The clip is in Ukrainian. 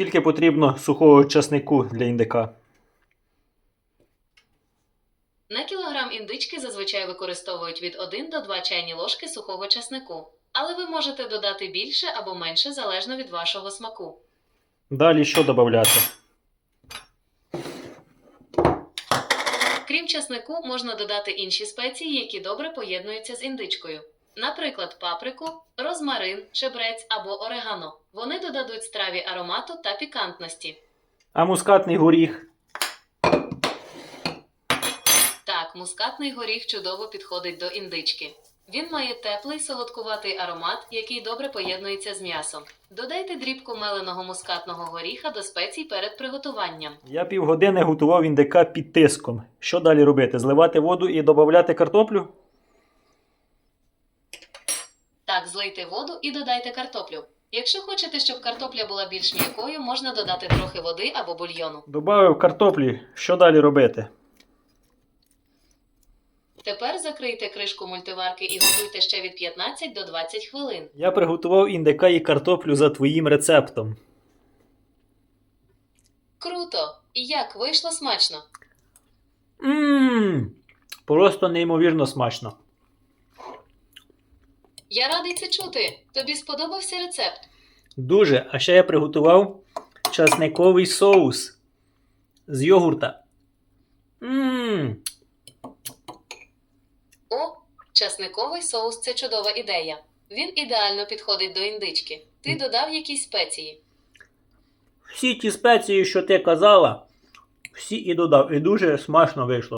Скільки потрібно сухого часнику для індика? На кілограм індички зазвичай використовують від 1 до 2 чайні ложки сухого часнику, але ви можете додати більше або менше залежно від вашого смаку. Далі що додати? Крім часнику, можна додати інші спеції, які добре поєднуються з індичкою. Наприклад, паприку, розмарин, чебрець або орегано. Вони додадуть страві аромату та пікантності. А мускатний горіх. Так, мускатний горіх чудово підходить до індички. Він має теплий солодкуватий аромат, який добре поєднується з м'ясом. Додайте дрібку меленого мускатного горіха до спецій перед приготуванням. Я півгодини готував індика під тиском. Що далі робити? Зливати воду і додати картоплю? Так, злийте воду і додайте картоплю. Якщо хочете, щоб картопля була більш м'якою, можна додати трохи води або бульйону. Добавив картоплі. Що далі робити? Тепер закрийте кришку мультиварки і готуйте ще від 15 до 20 хвилин. Я приготував індика і картоплю за твоїм рецептом. Круто! І як вийшло смачно? Ммм, просто неймовірно смачно. Я радий це чути. Тобі сподобався рецепт? Дуже. А ще я приготував часниковий соус з йогурта. Ммм, О, часниковий соус це чудова ідея. Він ідеально підходить до індички. Ти додав якісь спеції. всі ті спеції, що ти казала, всі і додав. І дуже смачно вийшло.